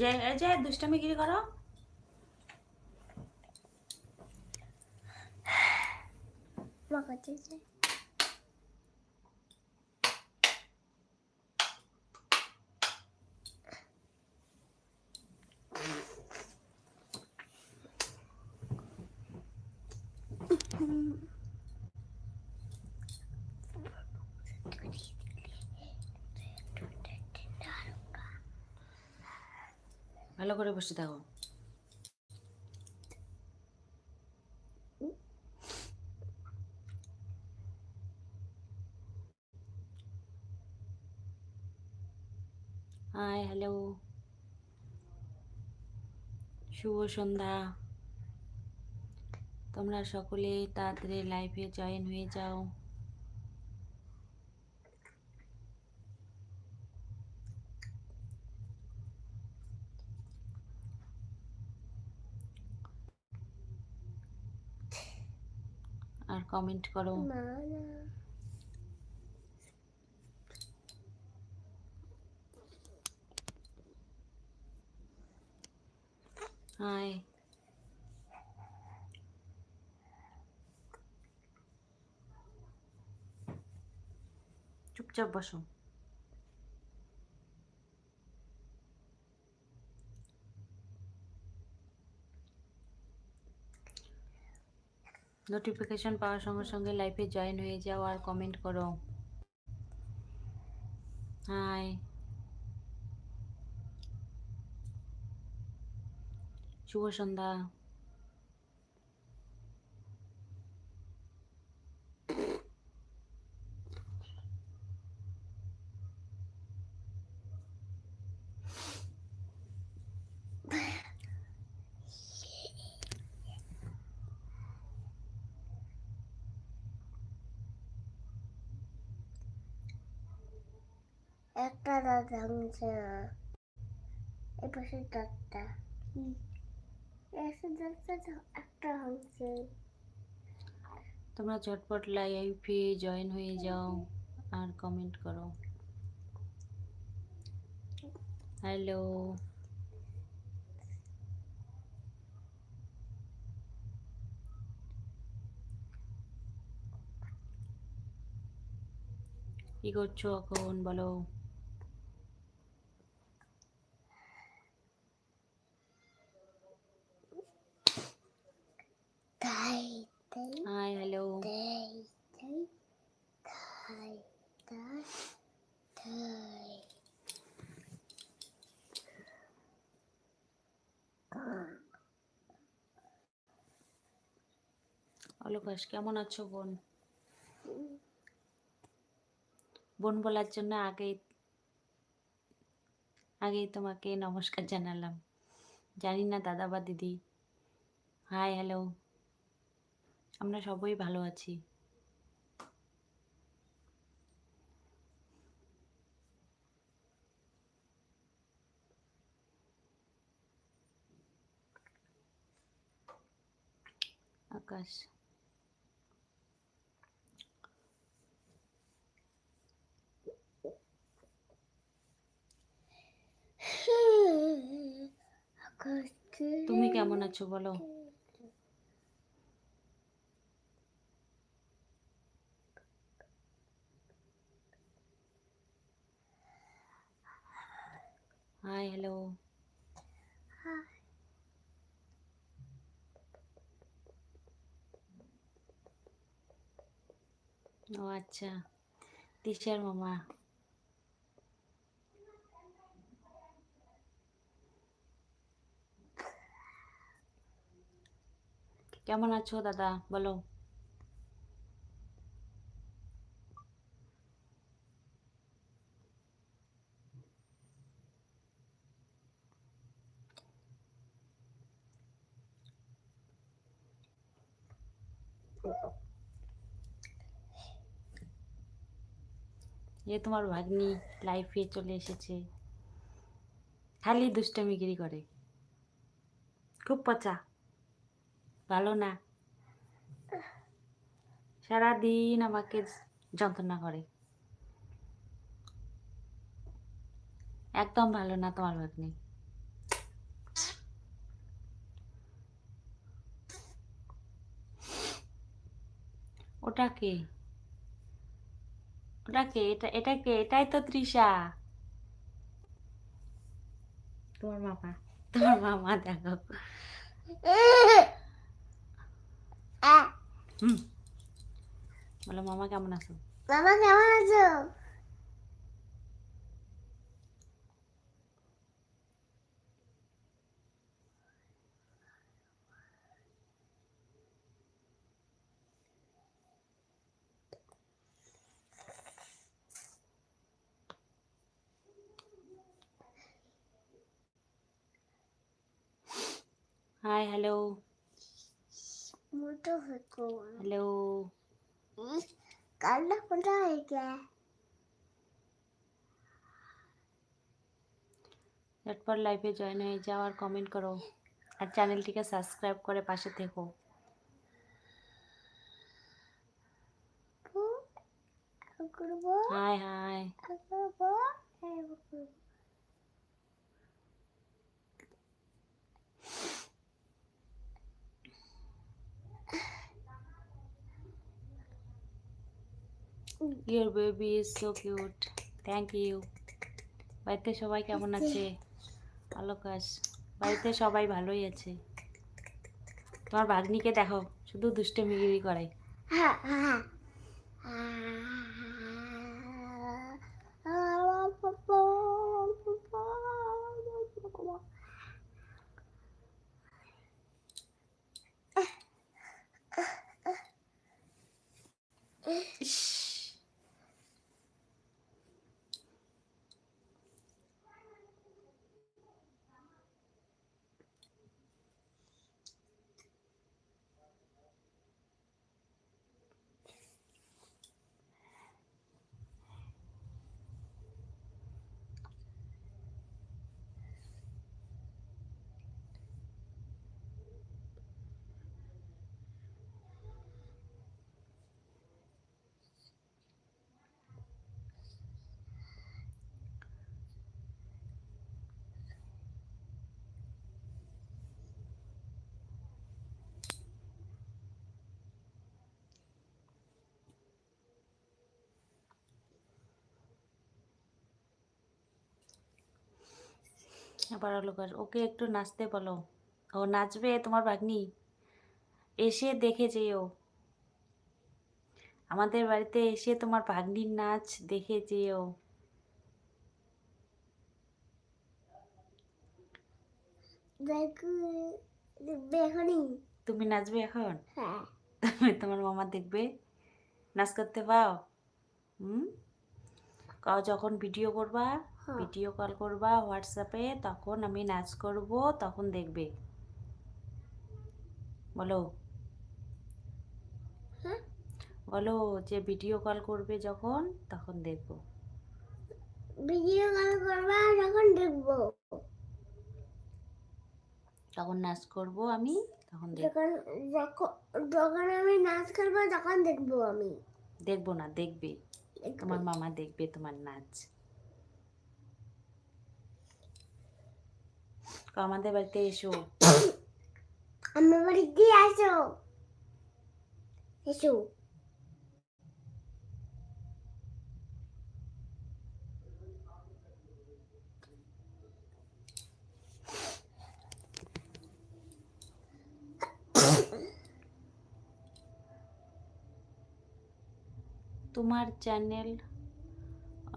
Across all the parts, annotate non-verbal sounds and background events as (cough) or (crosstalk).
যে এই যে দুষ্টামি গিরি করো। ভালো করে বসে থাকো। হ্যালো শুভ সন্ধ্যা। তোমরা সকলে তাড়াতাড়ি লাইভে জয়েন হয়ে যাও আর কমেন্ট করো। হাই চুপচাপ বসো। নোটিফিকেশন পাওয়ার সঙ্গে সঙ্গে লাইফে জয়েন হয়ে যাও আর কমেন্ট করো। হাই শুভ সন্ধ্যা। ভাঙছে না এই পাশে দাঁতটা এসে দাঁতটা একটা ভাঙছে তোমরা ঝটপট লাইভে জয়েন হয়ে যাও আর কমেন্ট করো। হ্যালো। কি করছ এখন বলো তাই তাই হাই হ্যালো তাই তাই তাই তাই তাই অলকাশ কেমন আছো বোন? বোন বলার জন্য আগেই আগেই তোমাকে নমস্কার জানালাম। জানি না দাদা বা দিদি। Hi, hello. আমরা সবাই ভালো আছি। আকাশ। তুমি কেমন আছো বলো? হাই হ্যালো ও আচ্ছা তিশার মামা। কেমন আছো দাদা? বলো। যে তোমার ভাগ্নি লাইফে চলে এসেছে। খালি দুষ্টামিগিরি করে। খুব পচা। ভালো না? সারাদিন আমাকে যন্ত্রণা করে। একদম ভালো না তোমার ভাগ্নি। ওটা কে? ওটা কে? এটা এটা কে? এটাই তো তৃষা। তোমার মামা। তোমার মামা দেখো। (laughs) হুম বলো মামা কেমন আছো মামা কেমন আছো হাই হ্যালো মোটো হতো হ্যালো কান্না কোনটা হয়ে গে ঝটপট লাইভে জয়েন হয়ে যাও আর কমেন্ট করো। আর চ্যানেলটিকে সাবস্ক্রাইব করে পাশে থেকো। করব hi hi your baby is so cute thank you বাড়িতে সবাই কেমন আছে? আলোকাশ বাড়িতে সবাই ভালোই আছে? তোমার ভাগ্নিকে দেখো শুধু দুষ্টমিগিরি করে হ্যাঁ হ্যাঁ। আবার আলোকাশ ওকে একটু নাচতে বলো। ও নাচবে তোমার ভাগ্নি? এসে দেখে যেও। আমাদের বাড়িতে এসে তোমার ভাগ্নির নাচ দেখে যেও। তুমি নাচবে এখন? হ্যাঁ। তোমার মামা দেখবে? নাচ করতে পাও? হুম? যখন ভিডিও করবা। ভিডিও কল করবা হোয়াটসঅ্যাপে তখন আমি নাচ করব তখন দেখবে। বলো। হ্যাঁ? বলো যে ভিডিও কল করবে যখন তখন দেখব। ভিডিও কল করবা যখন দেখব। তখন নাচ করব আমি তখন যখন আমি নাচ করব তখন দেখব আমি। দেখব না দেখবে। তোমার মামা দেখবে তোমার নাচ। আমাদের বাড়িতে এসো। আমার বাড়িতে আসো। এসো। তোমার চ্যানেল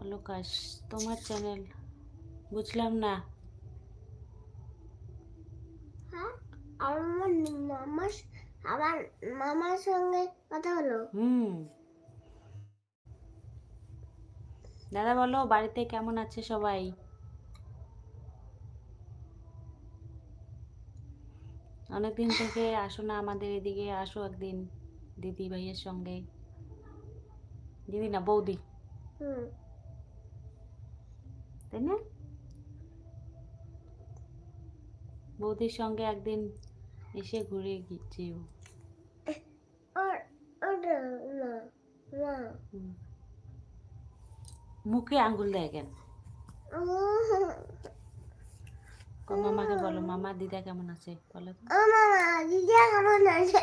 অলোকাশ তোমার চ্যানেল বুঝলাম না হ্যাঁ আমার মামার আমার মামার সঙ্গে কথা হলো। হুম। দাদা বলো বাড়িতে কেমন আছে সবাই? অনেকদিন থেকে আসো না আমাদের এদিকে আসো একদিন দিদি ভাইয়ের সঙ্গে। দিদি না বৌদি? হুম। তাই না? বৌদির সঙ্গে একদিন এসে ঘুরে যেও। মুখে আঙ্গুল দেয় কেন? (laughs) মামাকে বলো মামা দিদা কেমন আছে? বলো দিদা কেমন আছে?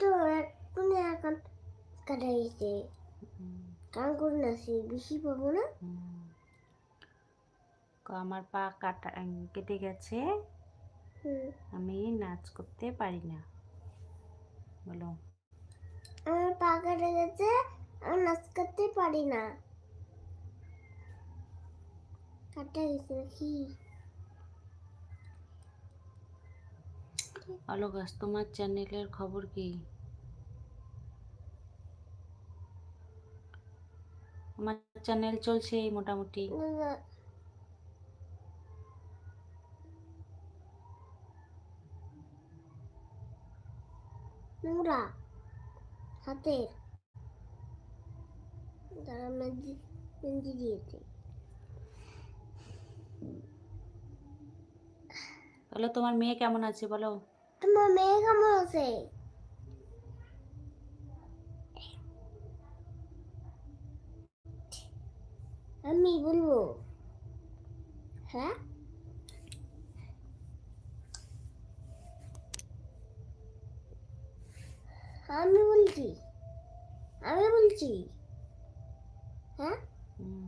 তো এখন কাটাইছে বেশি পাবো না আমার পা কাটা কেটে গেছে আমি নাচ করতে পারি না বলো আমার পা কেটে গেছে আমি নাচ করতে পারি না কাটা গেছে কি অলগাস তোমার চ্যানেলের খবর কি? আমার চ্যানেল চলছে মোটামুটি। নোংরা হাতের। তারা মেহেন্দি দিয়েছে। বলো তোমার মেয়ে কেমন আছে বলো? তোমার মেয়ে কেমন আছে আমি বলব হ্যাঁ আমি বলছি আমি বলছি হ্যাঁ হুম।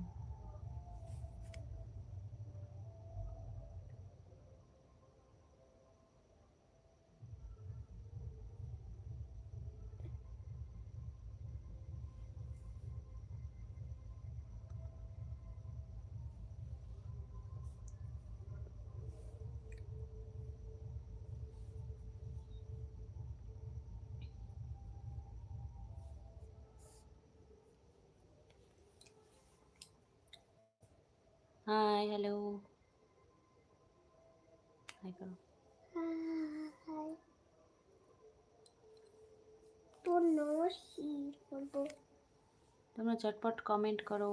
হাই হ্যালো হাই করো হাই তোর নমস্কার বলব তোমরা চটপট কমেন্ট করো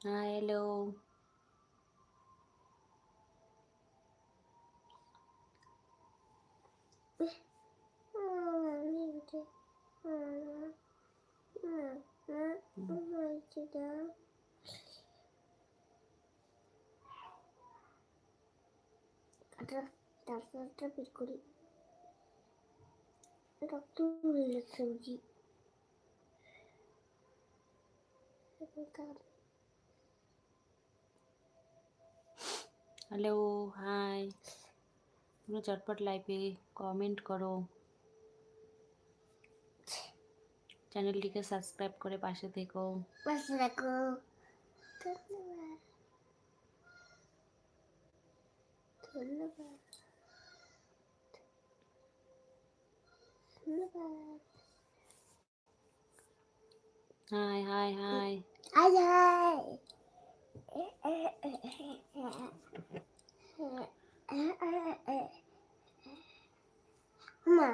হাই হাই হ্যালো আমি উঠে হ্যালো হাই। তোমরা চটপট লাইভে কমেন্ট করো। চ্যানেলটিকে সাবস্ক্রাইব করে পাশে থেকো। পাশে রাখো ধন্যবাদ। ধন্যবাদ। ধন্যবাদ হাই হাই। হাই আয় হায় মা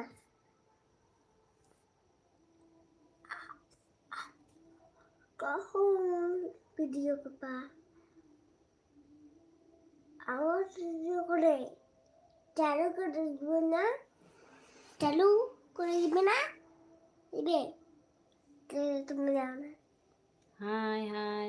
কখন ভিডিও করবা আমার ভিডিও করে চালু করে দিবে না চালু করে দিবে না দিবে তুমি জানো না হাই হাই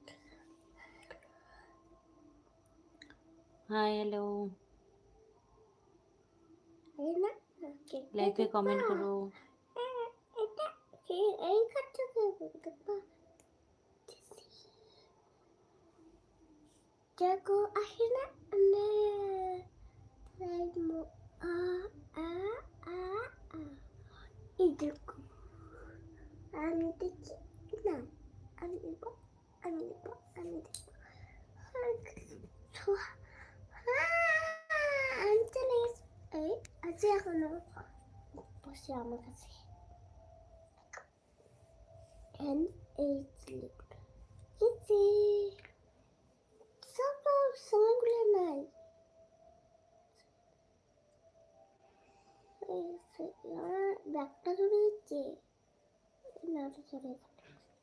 Hi. দেখি হাই হ্যালো লাইভে কমেন্ট করো এটা এই কাজটা করব দেখো আসে না না আ আ আ আ এই দেখো আমি দেখি না আমি দেখব আমি দেখব আমি দেখব আমি চলে গেছি এই আছে এখনও বসে আমার কাছে এন এইচ লিখবে কিসি সব সময়গুলো নাই এই সে- আমার ব্যাগটা ধরে দিচ্ছে না তো চলে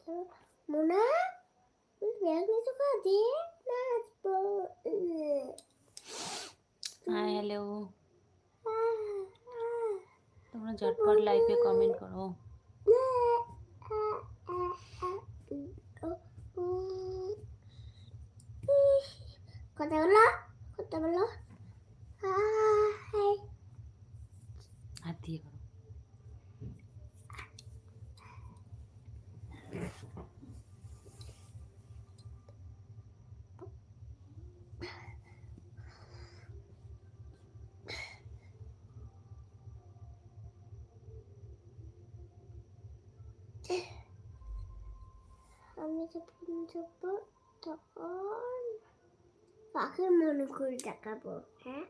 চলো মোনা তুমি ব্যাগ নিতে করে দিয়ে না হাই হ্যালো। তোমরা ঝটপট লাইভে কমেন্ট করো। কথা বলো কথা বলো। হাই হাত দিয়ে করো। আমি যখন যাব তখন কাকে মনে করে দেখাবো হ্যাঁ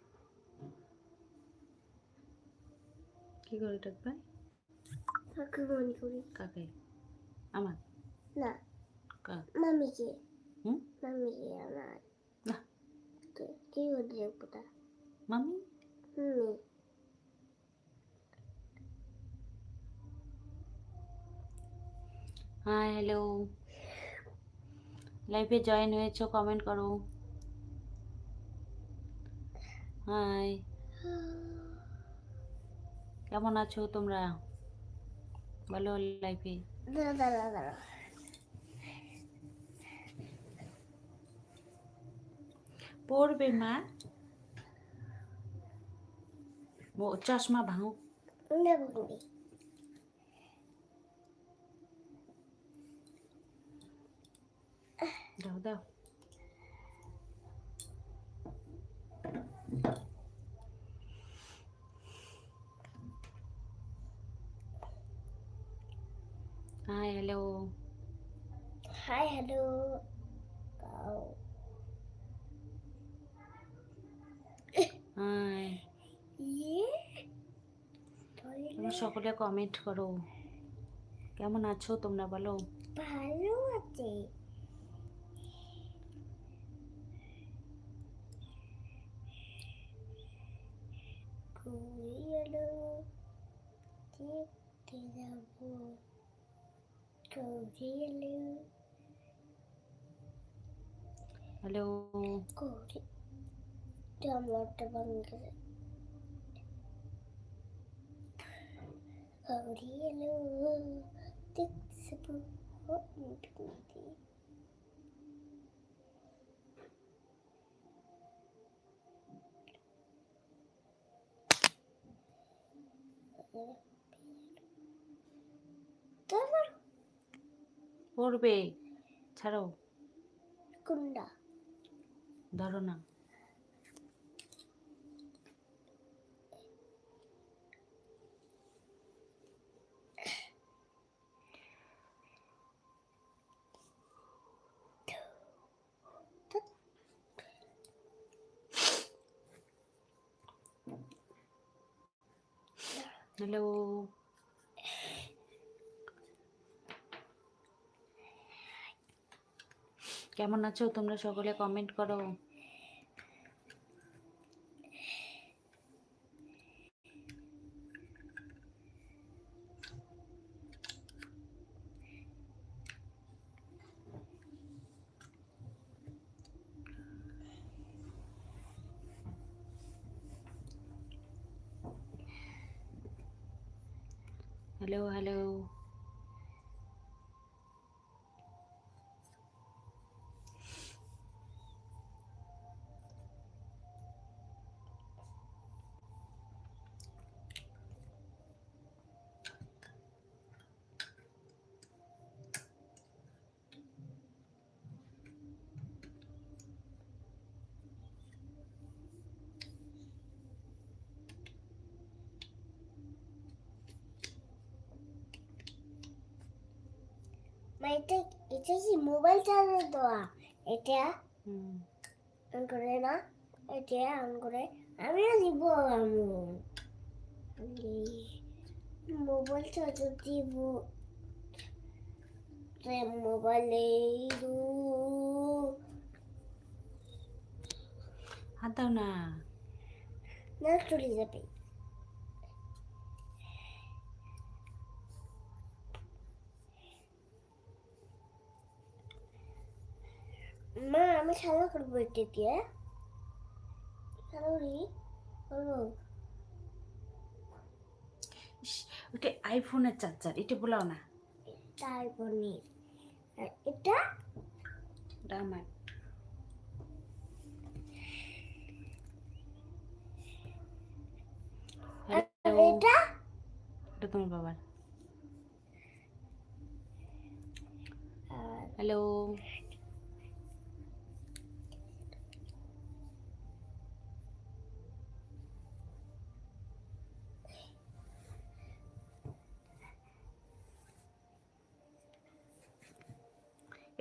কি করে ডাকবে কাকে মনে করি কাকে আমার না কা মামিকে হুম মামিকে আমার না তো কি করে দেখব তা মামি হুম হাই হ্যালো লাইভে জয়েন হয়েছো কমেন্ট করো। হাই কেমন আছো তোমরা? বলো লাইফে পড়বে মা। চশমা ভাঙো নেব তুমি দাও দাও হ্যালো হাই হ্যালো কাউ হাই ইয়ে তোমরা সকলে কমেন্ট করো। কেমন আছো তোমরা বলো? ভালো আছে ঘুরে এলো দেখতে যাব ঘুরে এলো হ্যালো ঘুরে জামলাটা ভাঙে ঘুরে পড়বে। ছাড়ো। কুন্ডা। ধরো না। হ্যালো। কেমন আছো? তোমরা সকলে কমেন্ট করো। হ্যালো হ্যালো মা এটা এটা কি মোবাইল চার্জার দেওয়া? এটা? অন করে না এটা অন করে। আমিও দিব আমি মোবাইল চার্জার দিব। মোবাইলে হাত দাও না। না চলে যাবে। মা আমি খেলা করব এটা দিয়ে ওটা আইফোনের চার্জার এটা বলাও না। আর এটা? আমার। এটা? এটা তোমার বাবার। হ্যালো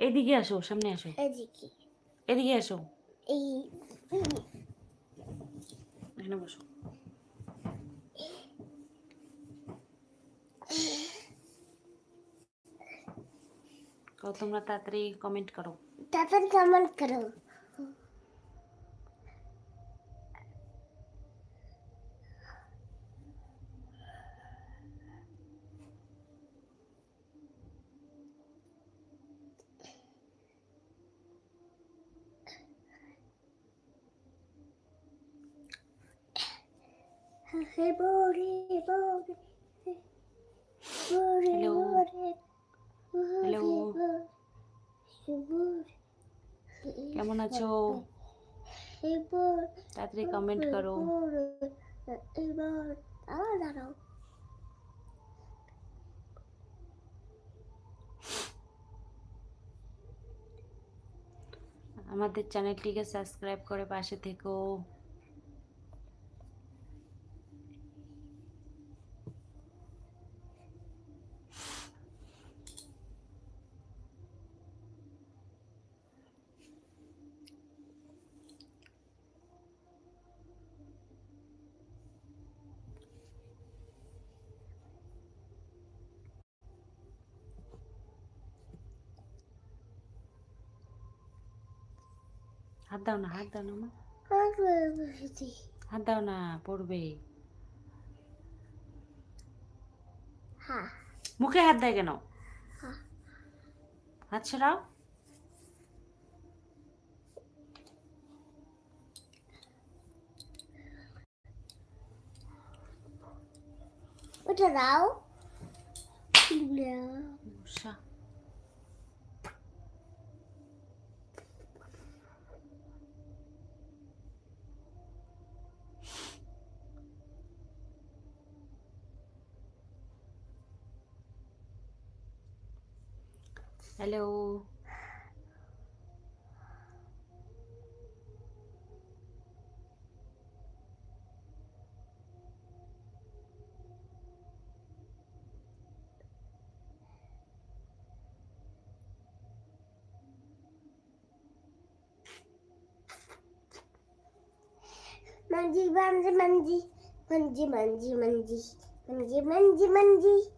এদিকে আসো সামনে আসো। এদিকে। এদিকে আসো। এই এখানে বসো। তোমরা তাড়াতাড়ি কমেন্ট করো। তাড়াতাড়ি কেমন করো। হ্যালো। কেমন আছো? তাড়াতাড়ি কমেন্ট করো। দাঁড়াও আমাদের চ্যানেলটিকে সাবস্ক্রাইব করে পাশে থেকো। হাত দাও না, হাত দাও না, মা। হাত দাও না, পড়বে। মুখে হাত দেয় কেন? হাত ছড়াও ওটা দাও। Hello. Manji, manji, manji, manji, manji, manji, manji, manji, manji.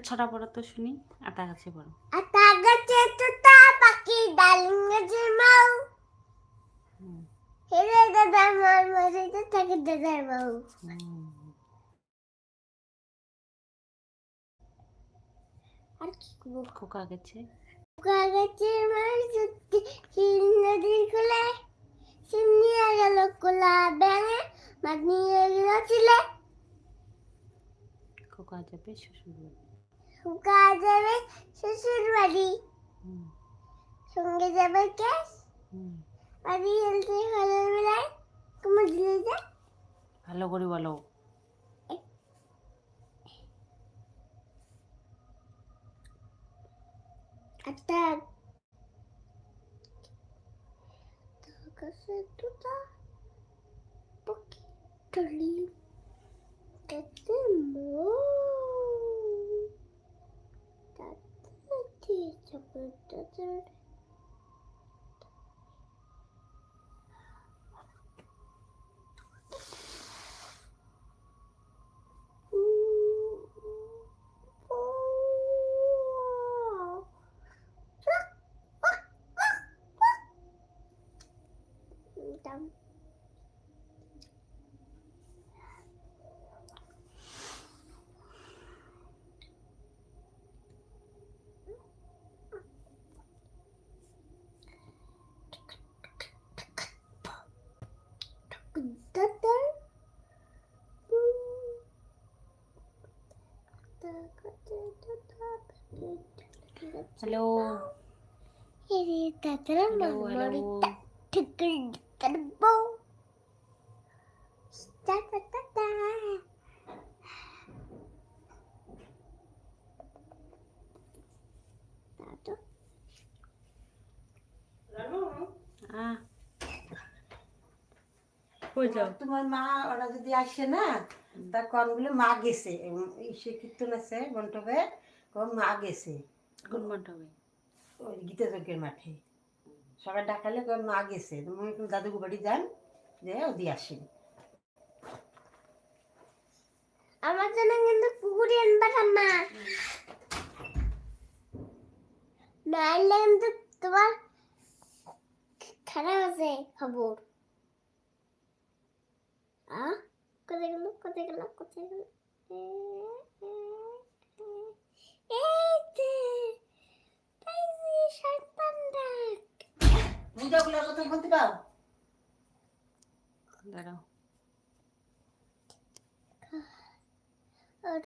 একটা ছড়া পড়ো তো শুনি আটা গাছে পড়ো। আতা গাছে তোতা পাখি ডালিম গাছে মাও হেরে দাদা মার মারিতে থাকে দাদার বউ। হুম। আর কি করব? খোকা গেছে। খোকা গাছে মার সত্যি হিল নদীর কোলে। সিমনিয়া গেল কোলা ব্যাঙে মাছ নিয়ে গেল ছিলে খোকা যাবে শ্বশুর বাড়ি। শুকা যাবে শ্বশুর বাড়ি হুম, সঙ্গে যাবে কেস হুম। বাড়ি হেলতে ফলের বেলায় তোমার দিলে যা ভালো করে বলো একটা কাছে দুটা পক্ষী টলি তাতে মো ki çapırdadır. যাও তোমার মা ওরা যদি আসে না তার কনগুলো মা গেছে। সে কীর্তন আছে বন্টবে কোন মা গেছে। কোন মণ্ডপে? ওই গীতা যজ্ঞের মাঠে। সবাই ডাকালে কোন মা গেছে। তুমি দাদুকে বাড়ি যান যে দিয়ে আসেন। আমার জন্য কিন্তু পুকুরি আনবার মা নাইলে কিন্তু তোমার খারাপ আছে খবর। আ? কোথায় গেল কোথায় গেল কোথায় গেল বুঝাগুলোর কথা বলতে পারো দাঁড়াও